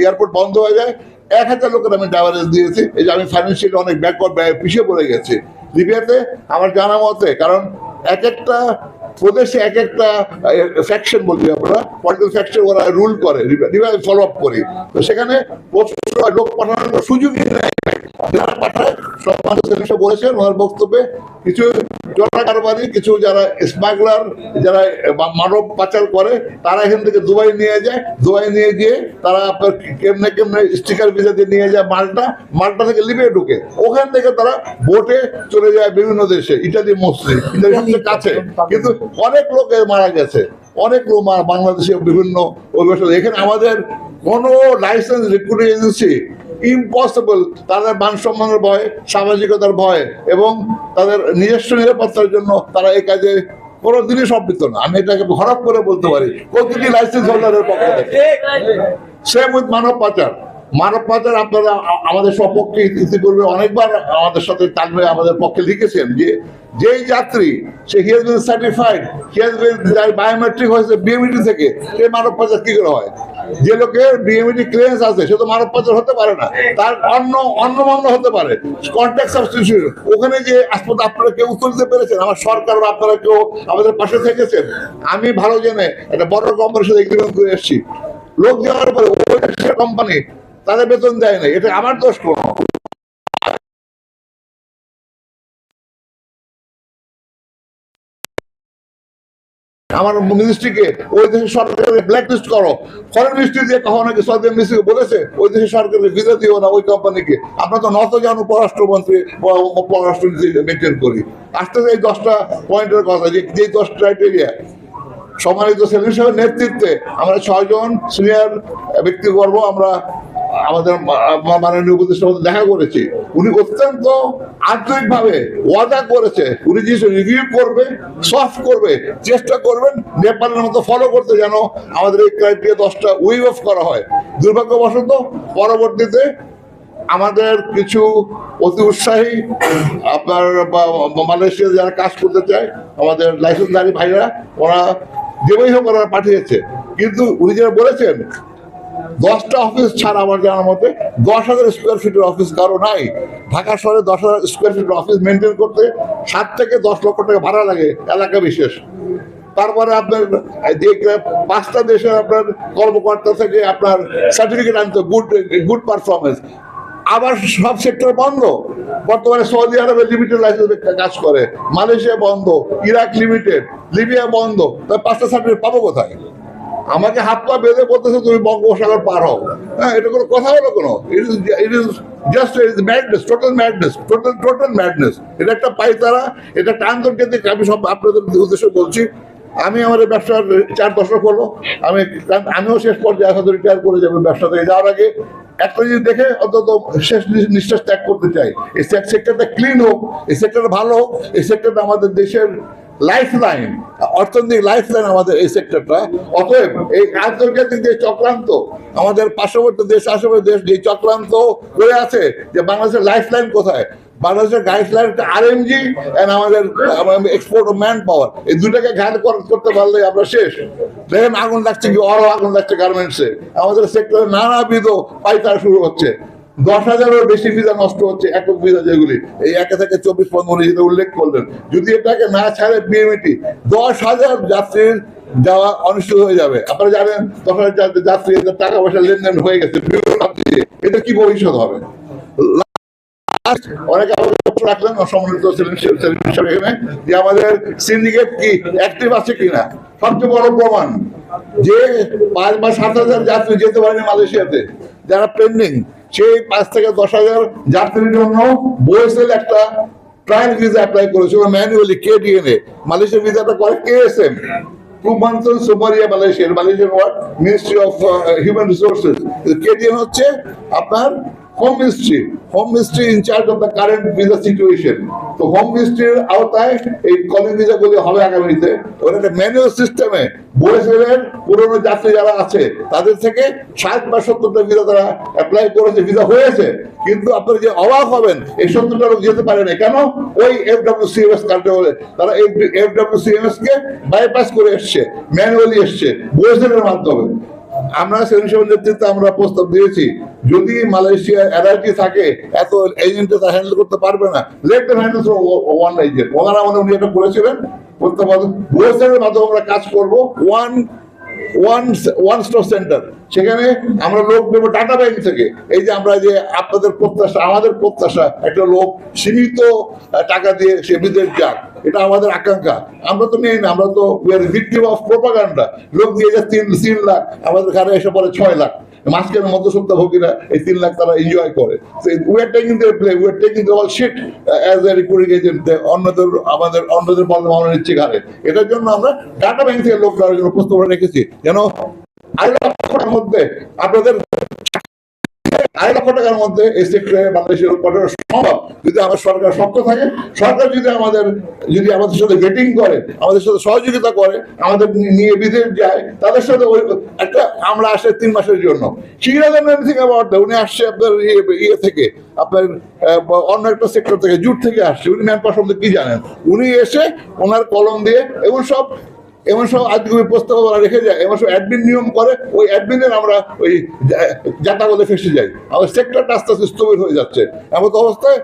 Airport বন্ধ হয়ে যায়। এক হাজার লোকের আমি ড্রাইভারেজ দিয়েছি। এই যে আমি ফাইন্যান্সিয়ালি অনেক ব্যাকওয়ার্ড পিছিয়ে পড়ে গেছি। লিবিয়াতে আমার জানা মতে, কারণ এক একটা প্রদেশে এক একটা ফ্যাকশন বলবি আমরা পলিটিক্যাল ফ্যাকশন ওরা রুল করে। লিবিয়া ফলো আপ করি। তো সেখানে লোক পাঠানোর সুযোগই নেই। যারা পাঠায় সব মানুষ এসে বলেছেন ওনার বক্তব্যে কিছু জনা কারবারি কিছু যারা স্মাগলার যারা মানব পাচার করে তারা এখান থেকে দুবাই নিয়ে যায়। দুবাই নিয়ে গিয়ে তারা আপনার কেমনে কেমনে স্টিকার নিয়ে যায় মালটা মালটা থেকে ঢুকে। ওখান থেকে তারা বোটে চলে যায় বিভিন্ন দেশে ইটালি ইটালি সবচেয়ে কাছে। কিন্তু অনেক লোক মারা গেছে। অনেক লোক বাংলাদেশে বিভিন্ন অভিবাসন। এখানে আমাদের কোনো লাইসেন্স রিক্রুটিং এজেন্সি ইম্পসিবল তাদের মান সম্মানের ভয়, সামাজিকতার ভয়, এবং তাদের নিজস্ব নিরাপত্তার জন্য তারা এই কাজে কোনো দিনই সম্পৃক্ত না। আমি এটাকে হরপ করে বলতে পারি। প্রতিটি লাইসেন্স হোল্ডারের পক্ষ থেকে। সেম উইথ মানব পাচার। মানব পাচার আপনারা আমাদের সপক্ষে ইতিপূর্বে অনেকবার আমাদের সাথে তালমে আমাদের পক্ষে লিখেছেন যে যেই যাত্রী, সে হিয়াজ বিন সার্টিফাইড হিয়াজ বিন যার বায়োমেট্রিক হয়েছে বিএমইটি থেকে, সে মানব পাচার কি করে হয়? যে লোকের বিএমইটি ক্লিয়ারেন্স আছে, সে তো মানব পাচার হতে পারে না। তার অন্য অন্য মন্য হতে পারে। কন্ট্যাক্ট সাবস্টিটিউশন ওখানে যে আসপদ আপনারা কেউ উত্তর দিতে পেরেছেন? আমার সরকার বা আপনারা কেউ আমাদের পাশে থেকেছেন? আমি ভালো জেনে একটা বড় কোম্পানির সাথে এগ্রিমেন্ট করে এসেছি। লোক যাওয়ার পরে কোম্পানি তাদের বেতন দেয় না এটা আমার দোষ কোনো। আমার মিনিস্ট্রিকে, ওই দেশের সরকারের ব্ল্যাক লিস্ট করো। ফরেন মিনিস্ট্রি দিয়ে কখনো নাকি সৌদি মিনিস্ট্রিকে বলেছে, ওই দেশের সরকারের ভিসা দিও না ওই কোম্পানিকে আমরা তো নত জানো পররাষ্ট্রমন্ত্রী পররাষ্ট্রনীতি মেনটেন করি। আসতে এই দশটা পয়েন্টের কথা, যে যে দশ ক্রাইটেরিয়া সম্মানিত সেলিম সাহেবের নেতৃত্বে আমরা ছয়জন সিনিয়র ব্যক্তিবর্গ আমরা আমাদের মাননীয় উপদেষ্টার মধ্যে দেখা করেছি। উনি অত্যন্ত আন্তরিকভাবে ওয়াদা করেছে। উনি যে রিভিউ করবে সফট করবে, চেষ্টা করবেন নেপালের মতো ফলো করতে যেন আমাদের এই ক্রাইটেরিয়া দশটা উইভ অফ করা হয়। দুর্ভাগ্যবশত পরবর্তীতে আমাদের কিছু অতি উৎসাহী, আপনার মালয়েশিয়াতে যারা কাজ করতে চায়, আমাদের লাইসেন্সধারী ভাইরা ওরা যেভাবেই হোক ওরা পাঠিয়েছে। কিন্তু উনি যারা বলেছেন দশটা অফিস ছাড়া আমার জানার মতে দশ হাজার স্কোয়ার ফিটের অফিস কারও নাই। ঢাকা শহরে দশ হাজার স্কোয়ার ফিটের অফিস মেনটেন করতে সাত থেকে দশ লক্ষ টাকা ভাড়া লাগে এলাকা বিশেষ। তারপরে আপনার পাঁচটা দেশের আপনার কর্মকর্তা থেকে আপনার সার্টিফিকেট আনতে গুড গুড পারফরমেন্স আবার সব সেক্টর বন্ধ। বর্তমানে সৌদি আরবে লিমিটেড লাইসেন্স কাজ করে। মালয়েশিয়া বন্ধ। ইরাক লিমিটেড লিবিয়া বন্ধ। তাই পাঁচটা সার্টিফিকেট পাবো কোথায়? আমাকে হাত পা বেঁধে বলতেছে, তুমি বঙ্গোপসাগর পার হও। হ্যাঁ এটা কোনো কথা হলো কোনো? It is it is just madness total madness total total madness এটা একটা পাইতারা, এটা একটা আন্তর্জাতিক, আমি সব আপনাদের উদ্দেশ্যে বলছি। আমি আমার ব্যবসার চার দশক হলো, আমি আমিও শেষ পর্যায়ে হয়তো রিটায়ার করে যাব ব্যবসা থেকে যাওয়ার আগে একটা জিনিস দেখে অন্তত শেষ নিঃশ্বাস ত্যাগ করতে চাই। এই সেক্টরটা ক্লিন হোক, এই সেক্টরটা ভালো হোক, এই সেক্টরটা আমাদের দেশের লাইফ লাইন অর্থনৈতিক লাইফ লাইন আমাদের এই সেক্টরটা অতএব এই আন্তর্জাতিক যে চক্রান্ত, আমাদের পার্শ্ববর্তী দেশ, আশেপাশে দেশ যে চক্রান্ত করে আছে যে বাংলাদেশের লাইফ লাইন কোথায়? বাংলাদেশের গাইড লাইন আরএমজি এন্ড আমাদের এক্সপোর্ট ম্যান পাওয়ার এই দুটাকে ঘাট করতে পারলে আমরা শেষ। দেখেন আগুন লাগছে কি? অর আগুন লাগছে গার্মেন্টসে আমাদের সেক্টরে নানাবিধ পাইকার শুরু হচ্ছে। দশ হাজারেরও বেশি ভিসা নষ্ট হচ্ছে, একক ভিসা যেগুলি। এই একে থেকে চব্বিশ পনেরো যেটা উল্লেখ করলেন। যদি এটাকে না ছাড়ে বিএমইটি দশ হাজার যাত্রীর যাওয়া অনিশ্চিত হয়ে যাবে। আপনারা জানেন, দশ হাজার যাত্রী- টাকা পয়সা লেনদেন হয়ে গেছে। এটা কি ভবিষ্যৎ হবে? যারা পেন্ডিং সেই পাঁচ থেকে দশ হাজার যাত্রীর জন্য বোয়েসেল একটা ট্রায়াল ভিসা অ্যাপ্লাই করেছিল ম্যানুয়ালি কে ডিএনএ মালয়েশিয়ার ভিসাটা করে K S M Malaysian what? Ministry of uh, Human Resources. KDN হচ্ছে আপনার home ministry home ministry in charge of the current visa situation তো হোম মিনিস্ট্রির আওতায় এই কলিং ভিসা গুলি হবে আগামীতে। ওরা একটা ম্যানুয়াল সিস্টেমে বয়সের পুরনো যাত্রী যারা আছে, তাদের থেকে ষাট বা সত্তরটা ভিসা তারা অ্যাপ্লাই করেছে ভিসা হয়েছে। কিন্তু আপনারা যে অবাক হবেন, এই সত্তরটা লোক যেতে পারে না কেন? ওই F W C M S কার্ডে বলে। তারা F W C M S কে বাইপাস করে এসছে ম্যানুয়ালি এসছে বয়সের মাধ্যমে। আমরা সেলিসের নেতৃত্বে আমরা প্রস্তাব দিয়েছি। যদি মালয়েশিয়া অ্যালার্জি থাকে, এত এজেন্টে তা হ্যান্ডেল করতে পারবে না। লেট হ্যান্ডেল ওয়ান এজেন্ট ওনারা আমাদের, উনি এটা করেছিলেন। করতে মাধ্যমে আমরা কাজ করব ওয়ান সেখানে আমরা লোক নেব টাটা ব্যাংক থেকে। এই যে আমরা যে আপনাদের প্রত্যাশা, আমাদের প্রত্যাশা, একটা লোক সীমিত টাকা দিয়ে সে বিদেশ যাক। এটা আমাদের আকাঙ্ক্ষা। আমরা তো নেই না, আমরা তো ভিক্টিম অফ প্রোপাগান্ডা লোক দিয়ে যায় তিন তিন লাখ, আমাদের ঘরে এসে পরে ছয় লাখ। মাঝখানে মধ্যসত্ত্বা ভোগীরা, এই তিন লাখ তারা এনজয় করে। উই উই এজেন্ট অন্যদের, আমাদের, অন্যদের বদলে আমরা নিচ্ছি ঘাড়ে। এটার জন্য আমরা ডাটা ব্যাংক থেকে লোক দেওয়ার জন্য প্রস্তাব রেখেছি। যেন আড়াই লক্ষ মধ্যে আপনাদের আড়াই লক্ষ টাকার মধ্যে এই সেক্টরে বাংলাদেশের উৎপাদন সম্ভব। যদি আমার সরকার থাকে, সরকার যদি আমাদের যদি আমাদের সাথে করে, আমাদের সাথে সহযোগিতা করে, আমাদের নিয়ে বিদেশ যায়, তাদের সাথে ওই একটা আমরা আসে তিন মাসের জন্য। শিরাজেন এনিথিং অ্যাবাউট উনি আসছে আপনার ইয়ে ইয়ে থেকে, আপনার অন্য একটা সেক্টর থেকে, জুট থেকে আসছে। উনি ম্যান সম্বন্ধে কি জানেন? উনি এসে ওনার কলম দিয়ে এবং সব এমন সব আজগুবি প্রস্তাব ওরা রেখে যায়, এমন সব অ্যাডমিন নিয়ম করে, ওই অ্যাডমিনের আমরা ওই যাতা বলে ফেসে যাই। আমাদের সেক্টরটা আস্তে আস্তে স্থবির হয়ে যাচ্ছে। এমন অবস্থায়